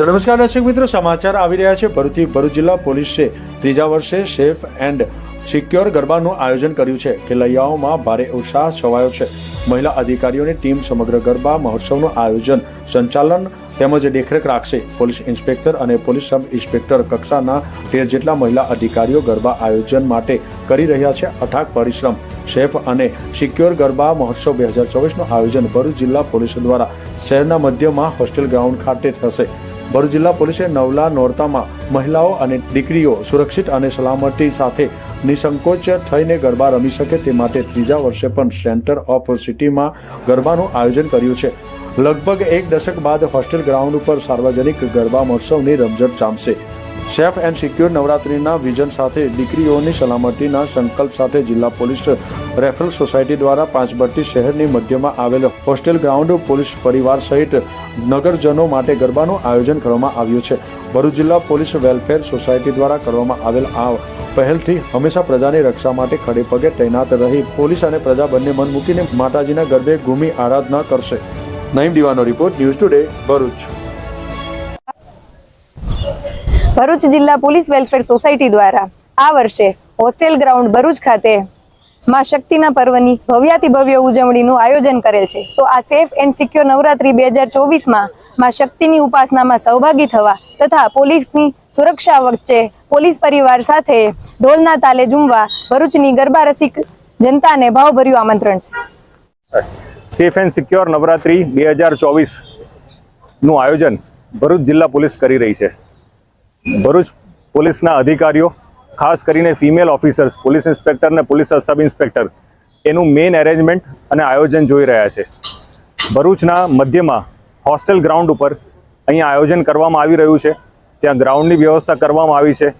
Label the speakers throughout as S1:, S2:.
S1: નમસ્કાર દર્શક મિત્રો, સમાચાર આવી રહ્યા છે. ભરૂચથી ભરૂચ જિલ્લા પોલીસે ત્રીજા વર્ષે સેફ એન્ડ સિક્યોર ગરબાનું આયોજન કર્યું છે. ખેલૈયાઓમાં ભારે ઉત્સાહ છવાયો છે. મહિલા અધિકારીઓની ટીમ સમગ્ર ગરબા મહોત્સવનું આયોજન, સંચાલન તેમજ દેખરેખ રાખશે. પોલીસ ઇન્સ્પેક્ટર અને પોલીસ સબ ઇન્સ્પેક્ટર કક્ષાના તેર જેટલા મહિલા અધિકારીઓ ગરબા આયોજન માટે કરી રહ્યા છે. અથાગ પરિશ્રમ, સેફ અને સિક્યોર ગરબા મહોત્સવ બે હજાર ચોવીસનું આયોજન ભરૂચ જિલ્લા પોલીસ દ્વારા શહેરના મધ્યમાં હોસ્ટેલ ગ્રાઉન્ડ ખાતે થશે. ભરૂચ જિલ્લા પોલીસે નવલા નોરતામાં મહિલાઓ અને દીકરીઓ સુરક્ષિત અને સલામતી સાથે નિસંકોચ થઈને ગરબા રમી શકે તે માટે ત્રીજા વર્ષે પણ સેન્ટર ઓફ સિટીમાં ગરબાનું આયોજન કર્યું છે. લગભગ એક દશક બાદ હોસ્ટેલ ગ્રાઉન્ડ ઉપર સાર્વજનિક ગરબા મહોત્સવની રમઝટ જામશે સેફ એન્ડ સિક્યોર નવરાત્રીના વિઝન સાથે દીકરીઓની સલામતીના સંકલ્પ સાથે જિલ્લા પોલીસ રેફરલ સોસાયટી દ્વારા પાંચબટ્ટી શહેરની મધ્યમાં આવેલ હોસ્ટેલ ગ્રાઉન્ડ પોલીસ પરિવાર સહિત નગરજનો માટે ગરબાનું આયોજન કરવામાં આવ્યું છે. ભરૂચ જિલ્લા પોલીસ વેલફેર સોસાયટી દ્વારા કરવામાં આવેલ આ પહેલથી હંમેશા પ્રજાની રક્ષા માટે ખડે પગે તૈનાત રહી પોલીસ અને પ્રજા બંને મન મૂકીને માતાજીના ગરબે ઘૂમી આરાધના કરશે. Naeem દીવાનો report, news today, Bharuch.
S2: Bharuch જિલ્લા પોલીસ વેલફેર સોસાયટી દ્વારા આ વર્ષે હોસ્ટેલ ગ્રાઉન્ડ ભરૂચ ખાતે માં શક્તિના પર્વની ભવ્યાતિ ભવ્ય ઉજવણીનું આયોજન કરેલ છે. તો આ સેફ એન્ડ સિક્યોર નવરાત્રી બે હજાર ચોવીસમાં માં શક્તિની ઉપાસનામાં સહભાગી થવા તથા પોલીસની સુરક્ષા વચ્ચે પોલીસ પરિવાર સાથે ઢોલના તાલે ઝૂમવા ભરૂચની ગરબા રસિક જનતાને ભાવભર્યું આમંત્રણ છે.
S3: સેફ એન્ડ સિક્યોર નવરાત્રી બે હજાર ચોવીસનું આયોજન ભરૂચ જિલ્લા પોલીસ કરી રહી છે. ભરૂચ પોલીસના અધિકારીઓ, ખાસ કરીને ફિમેલ ઓફિસર્સ પોલીસ ઇન્સ્પેક્ટર અને પોલીસ સબ ઇન્સ્પેક્ટર એનું મેઇન એરેન્જમેન્ટ અને આયોજન જોઈ રહ્યા છે. ભરૂચના મધ્યમાં હોસ્ટેલ ગ્રાઉન્ડ ઉપર અહીંયા આયોજન કરવામાં આવી રહ્યું છે. ત્યાં ગ્રાઉન્ડની વ્યવસ્થા કરવામાં આવી છે.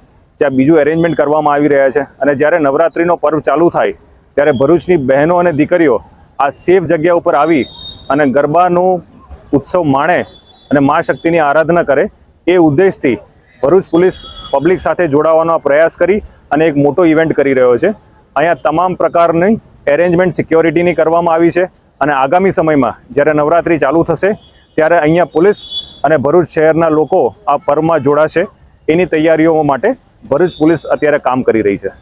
S3: ત્યાં બીજું એરેન્જમેન્ટ કરવામાં આવી રહ્યા છે. અને જ્યારે નવરાત્રિનો પર્વ ચાલુ થાય, ત્યારે ભરૂચની બહેનો અને દીકરીઓ આ સેફ જગ્યા ઉપર આવી અને ગરબાનો ઉત્સવ માણે અને મા શક્તિની આરાધના કરે એ ઉદ્દેશથી ભરૂચ પોલીસ પબ્લિક સાથે જોડાવાનો પ્રયાસ કરી અને એક મોટો ઇવેન્ટ કરી રહ્યો છે. અહીંયા તમામ પ્રકારની એરેન્જમેન્ટ સિક્યોરિટીની કરવામાં આવી છે અને આગામી સમયમાં જ્યારે નવરાત્રિ ચાલુ થશે ત્યારે અહીંયા પોલીસ અને ભરૂચ શહેરના લોકો આ પર્વમાં જોડાશે. એની તૈયારીઓ માટે ભરૂચ પોલીસ અત્યારે કામ કરી રહી છે.